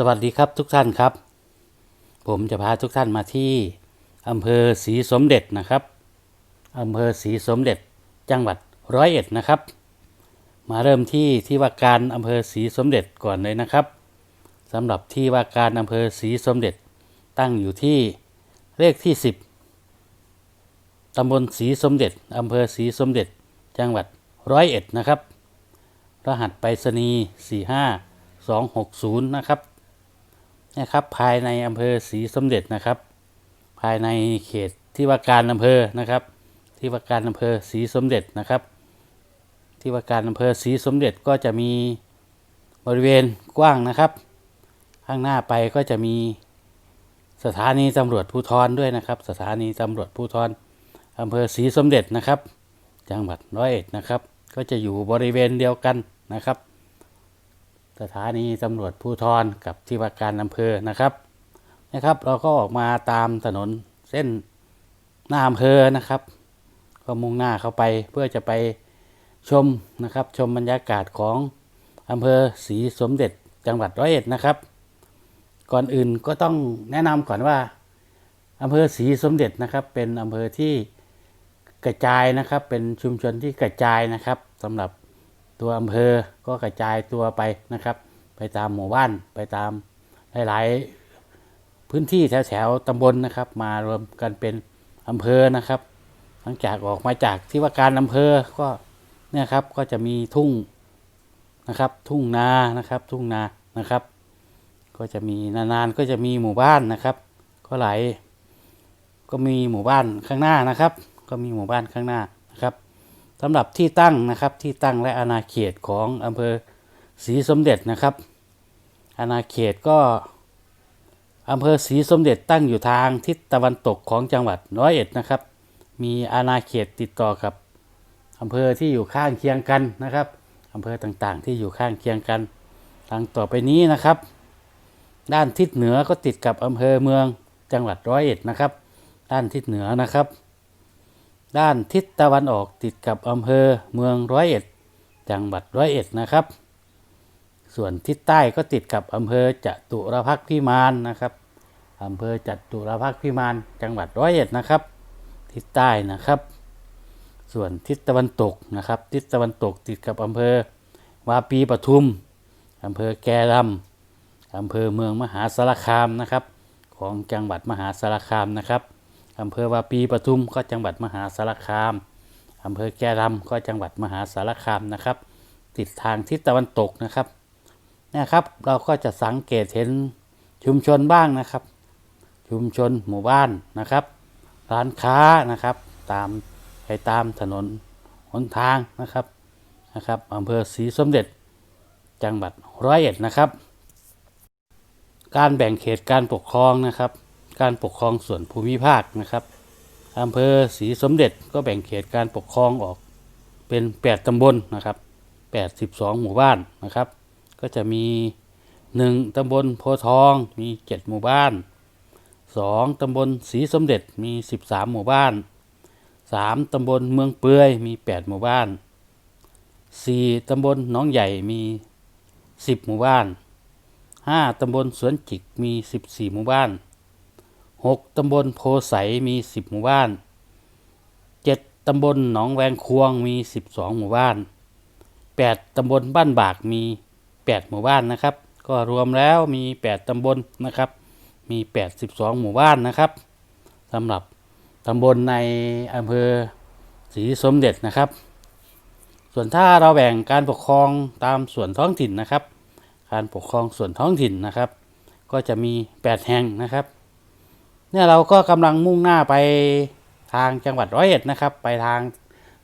สวัสดีครับทุกท่านครับ ผมจะพาทุกท่านมาที่อำเภอศรีสมเด็จนะครับอำเภอศรีสมเด็จจังหวัดร้อยเอ็ดนะครับ มาเริ่มที่ที่ว่าการอำเภอศรีสมเด็จก่อนเลยนะครับสำหรับที่ว่าการอำเภอศรีสมเด็จตั้งอยู่ที่เลขที่ 10ตำบลศรีสมเด็จอำเภอศรีสมเด็จจังหวัดร้อยเอ็ดนะครับ รหัสไปรษณีย์45 260 นะครับ นะครับภายในอำเภอศรีสมเด็จนะครับ ภายในเขตที่ว่าการอำเภอนะครับ ที่ว่าการอำเภอศรีสมเด็จนะครับ ที่ว่าการอำเภอศรีสมเด็จก็จะมีบริเวณกว้างนะครับ ข้างหน้าไปก็จะมีสถานีตำรวจภูธรด้วยนะครับ สถานีตำรวจภูธรอำเภอศรีสมเด็จนะครับ จังหวัดร้อยเอ็ดนะครับ ก็จะอยู่บริเวณเดียวกันนะครับ สถานีตำรวจภูธรกับที่ว่าการอำเภอนะครับนะครับ เราก็ออกมาตามถนนเส้นหน้าอำเภอนะครับ ก็มุ่งหน้าเข้าไปเพื่อจะไปชมนะครับ ชมบรรยากาศของอำเภอศรีสมเด็จจังหวัดร้อยเอ็ดนะครับ ก่อนอื่นก็ต้องแนะนำก่อนว่าอำเภอศรีสมเด็จนะครับ เป็นอำเภอที่กระจายนะครับ เป็นชุมชนที่กระจายนะครับสำหรับ ตัวอำเภอก็กระจายตัวไปนะครับ ไปตามหมู่บ้านไปตามหลาย ๆ พื้นที่แถวๆตำบลนะครับ มารวมกันเป็นอำเภอนะครับ หลังจากออกมาจากที่ว่าการอำเภอก็เนี่ยครับก็จะมีทุ่งนะครับ ทุ่งนานะครับ ทุ่งนานะครับ ก็จะมีนานๆก็จะมีหมู่บ้านนะครับ ก็หลายก็มีหมู่บ้านข้างหน้านะครับ ก็มีหมู่บ้านข้างหน้านะครับ สำหรับที่ตั้งนะครับที่ตั้งและอาณาเขตของอำเภอศรีสมเด็จนะครับ อาณาเขตก็อำเภอศรีสมเด็จตั้งอยู่ทางทิศตะวันตกของจังหวัดร้อยเอ็ดนะครับ มีอาณาเขตติดต่อกับอำเภอที่อยู่ข้างเคียงกันนะครับอำเภอต่างๆ ที่อยู่ข้างเคียงกันทางต่อไปนี้นะครับ ด้านทิศเหนือก็ติดกับอำเภอเมืองจังหวัดร้อยเอ็ดนะครับ ด้านทิศเหนือนะครับ ด้านทิศตะวันออกติดกับอำเภอเมืองร้อยเอ็ด จังหวัดร้อยเอ็ดนะครับ ส่วนทิศใต้ก็ติดกับอำเภอจตุรพักษ์พิมานนะครับอำเภอจตุรพักษ์พิมาน จังหวัดร้อยเอ็ดนะครับ ทิศใต้นะครับ ส่วนทิศตะวันตกนะครับ ทิศตะวันตกติดกับอำเภอวาปีปทุมอำเภอแกลำอำเภอเมืองมหาสารคามนะครับ ของจังหวัดมหาสารคามนะครับ อำเภอวาปีปทุมก็จังหวัดมหาสารคาม อำเภอแกลำก็จังหวัดมหาสารคามนะครับ ติดทางทิศตะวันตกนะครับนะครับ เราก็จะสังเกตเห็นชุมชนบ้างนะครับ ชุมชนหมู่บ้านนะครับ ร้านค้านะครับ ตามไปตามถนนหนทางนะครับนะครับอำเภอศรีสมเด็จจังหวัดร้อยเอ็ดนะครับ การแบ่งเขตการปกครองนะครับ การปกครองส่วนภูมิภาคนะครับอำเภอศรีสมเด็จก็แบ่งเขตการปกครองออกเป็น 8 ตำบลนะครับ 82 หมู่บ้านนะครับ ก็จะมี 1 ตำบลโพทองมี 7 หมู่บ้าน 2 ตำบลศรีสมเด็จมี 13 หมู่บ้าน 3 ตำบลเมืองเปื่อยมี 8 หมู่บ้าน 4 ตำบลหนองใหญ่มี 10 หมู่บ้าน 5 ตำบลสวนจิกมี 14 หมู่บ้าน 6ตำบลโพไสมี 10 หมู่บ้าน 7ตำบลหนองแวงควงมี 12 หมู่บ้าน 8ตำบลบ้านบากมี 8 หมู่บ้านนะครับ ก็รวมแล้วมี 8ตำบลนะครับ มี 82 หมู่บ้านนะครับสำหรับตำบลในอำเภอศรีสมเด็จนะครับ ส่วนถ้าเราแบ่งการปกครองตามส่วนท้องถิ่นนะครับ การปกครองส่วนท้องถิ่นนะครับ ก็จะมี 8 แห่งนะครับ เนี่ยเราก็กำลังมุ่งหน้าไปทางจังหวัดร้อยเอ็ดนะครับ ไปทาง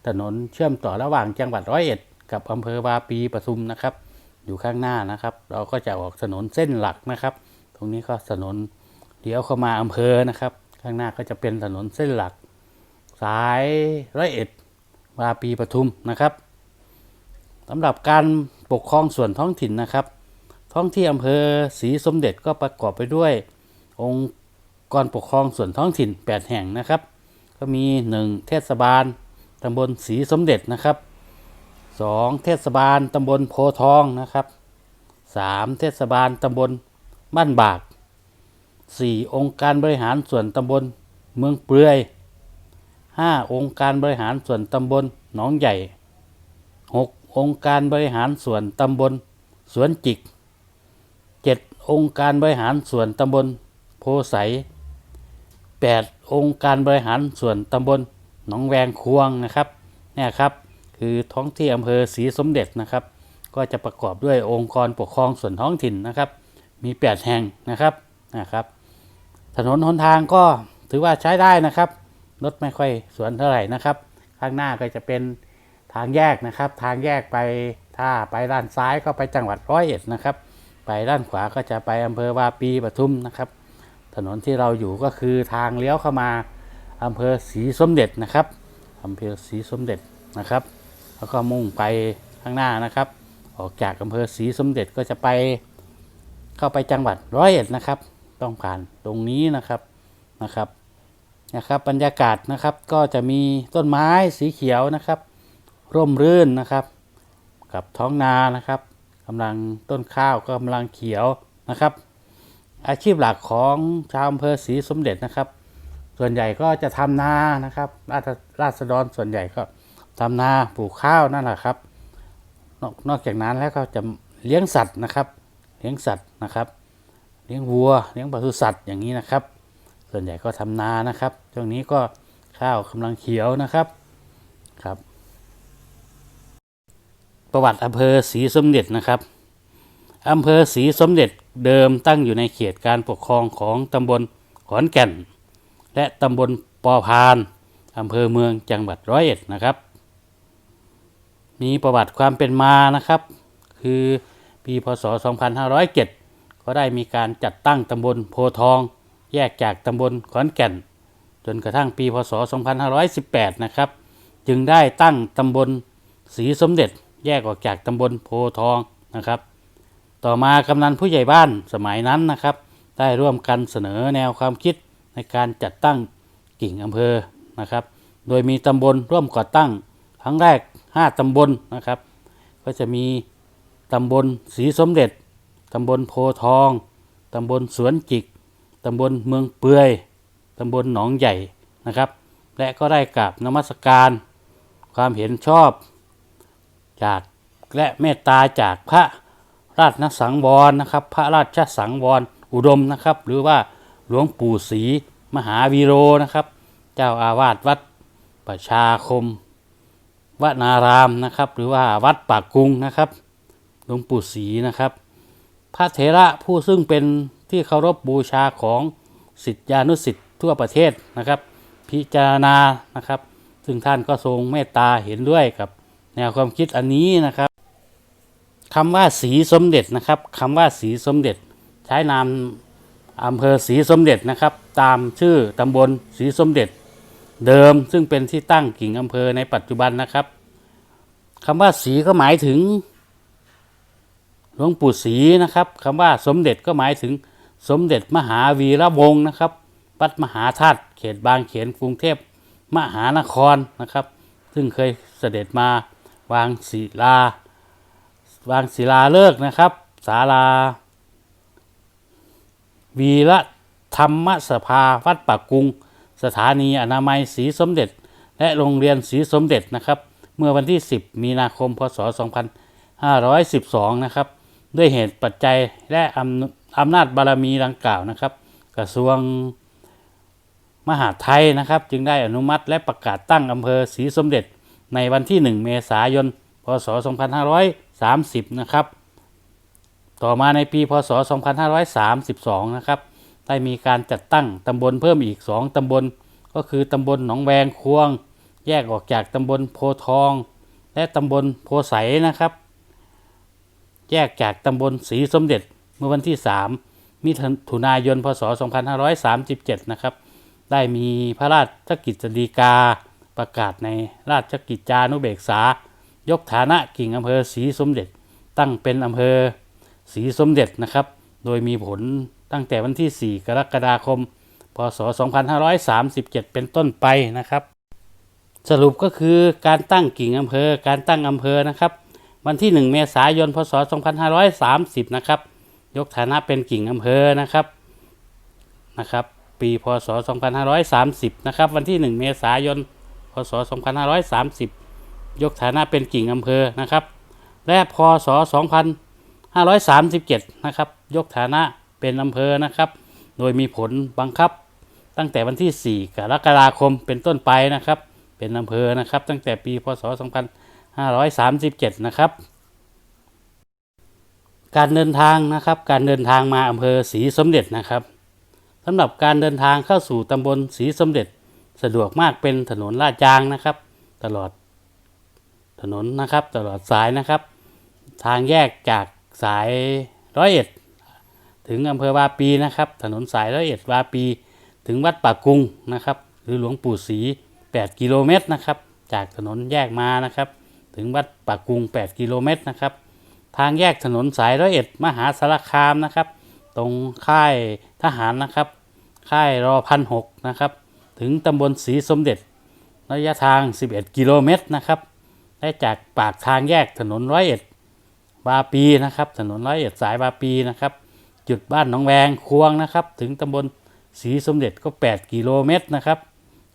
ถนนเชื่อมต่อระหว่างจังหวัดร้อยเอ็ดกับอำเภอวาปีปทุมนะครับ อยู่ข้างหน้านะครับ เราก็จะออกถนนเส้นหลักนะครับ ตรงนี้ก็ถนนเลี้ยวเข้ามาอำเภอนะครับ ข้างหน้าก็จะเป็นถนนเส้นหลัก สายร้อยเอ็ดวาปีปทุมนะครับสำหรับการปกครองส่วนท้องถิ่นนะครับ ท้องที่อำเภอศรีสมเด็จก็ประกอบไปด้วยองค์ กรปกครองส่วนท้องถิ่น 8 แห่งนะครับ ก็มี 1 เทศบาลตำบลศรีสมเด็จนะครับ 2 เทศบาลตำบลโพทองนะครับ 3 เทศบาลตำบลบ้านบาก 4. องค์การบริหารส่วนตำบลเมืองเปลือย 5. องค์การบริหารส่วนตำบลหนองใหญ่ 6. องค์การบริหารส่วนตำบลสวนจิก 7. องค์การบริหารส่วนตำบลโพไส 8. องค์การบริหารส่วนตำบลหนองแวงควงนะครับเนี่ยครับคือท้องที่อำเภอศรีสมเด็จนะครับ ก็จะประกอบด้วยองค์กรปกครองส่วนท้องถิ่นนะครับ มี 8 แห่งนะครับนะครับถนนหนทางก็ถือว่าใช้ได้นะครับรถไม่ค่อยสวนเท่าไหร่นะครับ ข้างหน้าก็จะเป็นทางแยกนะครับ ทางแยกไปถ้าไปด้านซ้ายก็ไปจังหวัดร้อยเอ็ดนะครับ ไปด้านขวาก็จะไปอำเภอวาปีปทุมนะครับ ถนนที่เราอยู่ก็คือทางเลี้ยวเข้ามาอำเภอศรีสมเด็จนะครับอำเภอศรีสมเด็จนะครับ แล้วก็มุ่งไปข้างหน้านะครับ ออกจากอำเภอศรีสมเด็จก็จะไปเข้าไปจังหวัดร้อยเอ็ดนะครับ ต้องผ่านตรงนี้นะครับนะครับนะครับบรรยากาศนะครับก็จะมีต้นไม้สีเขียวนะครับ ร่มรื่นนะครับ กับท้องนานะครับกำลังต้นข้าวก็กำลังเขียวนะครับ อาชีพหลักของชาวอำเภอศรีสมเด็จนะครับ ส่วนใหญ่ก็จะทำนานะครับ ราษราษฎรส่วนใหญ่ก็ทำนาปลูกข้าวนั่นแหละครับนอกนอกจากนั้นแล้วก็จะเลี้ยงสัตว์นะครับ เลี้ยงสัตว์นะครับ เลี้ยงวัว เลี้ยงปศุสัตว์อย่างนี้นะครับ ส่วนใหญ่ก็ทำนานะครับ ช่วงนี้ก็ข้าวกำลังเขียวนะครับครับ ประวัติอำเภอศรีสมเด็จนะครับ อำเภอศรีสมเด็จเดิมตั้งอยู่ในเขตการปกครองของตำบลขอนแก่น และตำบลปอพานอำเภอเมืองจังหวัดร้อยเอ็ดนะครับ มีประวัติความเป็นมานะครับ คือปีพศ 2507 ก็ได้มีการจัดตั้งตำบลโพทอง แยกจากตำบลขอนแก่น จนกระทั่งปีพศ 2518 นะครับ จึงได้ตั้งตำบลศรีสมเด็จแยกออกจากตำบลโพทองนะครับ ต่อมากำนันผู้ใหญ่บ้านสมัยนั้นนะครับ ได้ร่วมกันเสนอแนวความคิดในการจัดตั้งกิ่งอำเภอนะครับ โดยมีตำบลร่วมก่อตั้งครั้งแรก 5 ตำบลนะครับ ก็จะมีตำบลศรีสมเด็จ ตำบลโพทอง ตำบลสวนจิก ตำบลเมืองเปื่อย ตำบลหนองใหญ่นะครับ และก็ได้กราบนมัสการความเห็นชอบ จากและเมตตาจากพระ ราชสังวรนะครับ พระราชสังวรอุดมนะครับ หรือว่าหลวงปู่ศรีมหาวีโรนะครับ เจ้าอาวาสวัดประชาคมวนารามนะครับ หรือว่าวัดปากกุงนะครับ หลวงปู่ศรีนะครับ พระเถระผู้ซึ่งเป็นที่เคารพบูชาของสิทธิานุสิทธิ์ทั่วประเทศนะครับ พิจารณานะครับ ซึ่งท่านก็ทรงเมตตาเห็นด้วยกับแนวความคิดอันนี้นะครับ คำว่าสีสมเด็จนะครับคำว่าสีสมเด็จ ใช้นามอำเภอสีสมเด็จนะครับ ตามชื่อตำบลสีสมเด็จ เดิมซึ่งเป็นที่ตั้งกิ่งอำเภอในปัจจุบันนะครับคำว่าสีก็หมายถึงหลวงปู่ศรีนะครับคำว่าสมเด็จก็หมายถึงสมเด็จมหาวีระวงศ์นะครับวัดมหาธาตุเขตบางเขนกรุงเทพมหานครนะครับ ซึ่งเคยเสด็จมาวางศิลา วางศิลาฤกษ์นะครับศาลา วีระธรรมสภาวัดปากกุง สถานีอนามัยศรีสมเด็จ และโรงเรียนศรีสมเด็จนะครับ เมื่อวันที่ 10 มีนาคมพศ 2512 นะครับ ด้วยเหตุปัจจัยและอำอำนาจบารมีดังกล่าวนะครับ กระทรวงมหาไทยนะครับ จึงได้อนุมัติและประกาศตั้งอำเภอศรีสมเด็จในวันที่ 1 เมษายน พศ 2530 นะครับ ต่อมาในปีพศ 2532 นะครับ ได้มีการจัดตั้งตำบลเพิ่มอีก 2 ตำบล ก็คือตำบลหนองแวงควง แยกออกจากตำบลโพทอง และตำบลโพไสนะครับ แยกจากตำบลศรีสมเด็จเมื่อวันที่ 3 มิถุนายน พศ 2537 นะครับ ได้มีพระราชกิจสีกาประกาศในราชกิจจานุเบกษา ยกฐานะกิ่งอำเภอศรีสมเด็จ ตั้งเป็นอำเภอศรีสมเด็จนะครับ โดยมีผลตั้งแต่วันที่ 4 กรกฎาคม พศ 2537 เป็นต้นไปนะครับ สรุปก็คือการตั้งกิ่งอำเภอ การตั้งอำเภอนะครับ วันที่ 1 เมษายน พศ 2530 นะครับ ยกฐานะเป็นกิ่งอำเภอนะครับนะครับ ปีพศ 2530 นะครับ วันที่ 1 เมษายน พศ 2530 ยกฐานะเป็นกิ่งอำเภอนะครับ และพศ 2537 นะครับ ยกฐานะเป็นอำเภอนะครับ โดยมีผลบังคับตั้งแต่วันที่ 4 กรกฎาคมเป็นต้นไปนะครับ เป็นอำเภอนะครับ ตั้งแต่ปีพศ 2537 นะครับ การเดินทางนะครับ การเดินทางมาอำเภอศรีสมเด็จนะครับสำหรับการเดินทางเข้าสู่ตำบลศรีสมเด็จ สะดวกมากเป็นถนนลาดยางนะครับ ตลอด นนนะครับ ตลอดสายนะครับ ทางแยกจากสายร้อยเอ็ดถึงอำเภอวาปีนะครับ ถนนสายร้อยเอ็ดวาปี ถึงวัดป่ากุงนะครับ หรือหลวงปู่ศรี8 กิโลเมตรนะครับ จากถนนแยกมานะครับ ถึงวัดป่ากุง 8 กิโลเมตรนะครับ ทางแยกถนนสายร้อยเอ็ดมหาสารคามนะครับ ตรงค่ายทหารนะครับ ค่ายรอพันหกนะครับ ถึงตำบลศรีสมเด็จระยะทาง 11 กิโลเมตรนะครับ และจากปากทางแยกถนนร้อยเอ็ดวาปีนะครับ ถนนร้อยเอ็ดสายวาปีนะครับ จุดบ้านหนองแวงควงนะครับ ถึงตำบลศรีสมเด็จก็ 8 กิโลเมตรนะครับ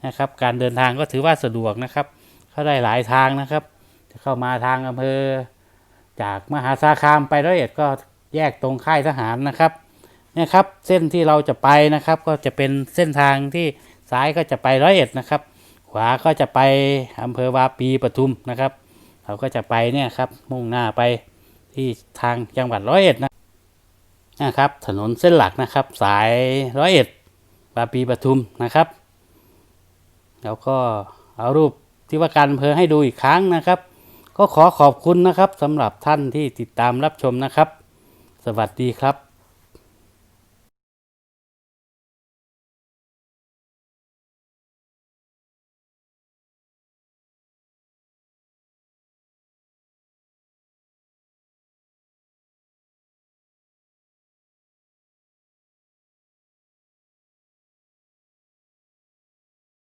นะครับ การเดินทางก็ถือว่าสะดวกนะครับ เข้าได้หลายทางนะครับ จะเข้ามาทางอำเภอ จากมหาสารคามไปร้อยเอ็ดก็แยกตรงค่ายทหารนะครับนี่ครับ เส้นที่เราจะไปนะครับ ก็จะเป็นเส้นทางที่ซ้ายก็จะไปร้อยเอ็ดนะครับ ขวาก็จะไปอำเภอวาปีปทุมนะครับ เราก็จะไปเนี่ยครับมุ่งหน้าไปที่ทางจังหวัดร้อยเอ็ดนะนะครับถนนเส้นหลักนะครับ สายร้อยเอ็ดวาปีปทุมนะครับ แล้วก็เอารูปที่ว่าการอำเภอให้ดูอีกครั้งนะครับ ก็ขอขอบคุณนะครับสำหรับท่านที่ติดตามรับชมนะครับ สวัสดีครับ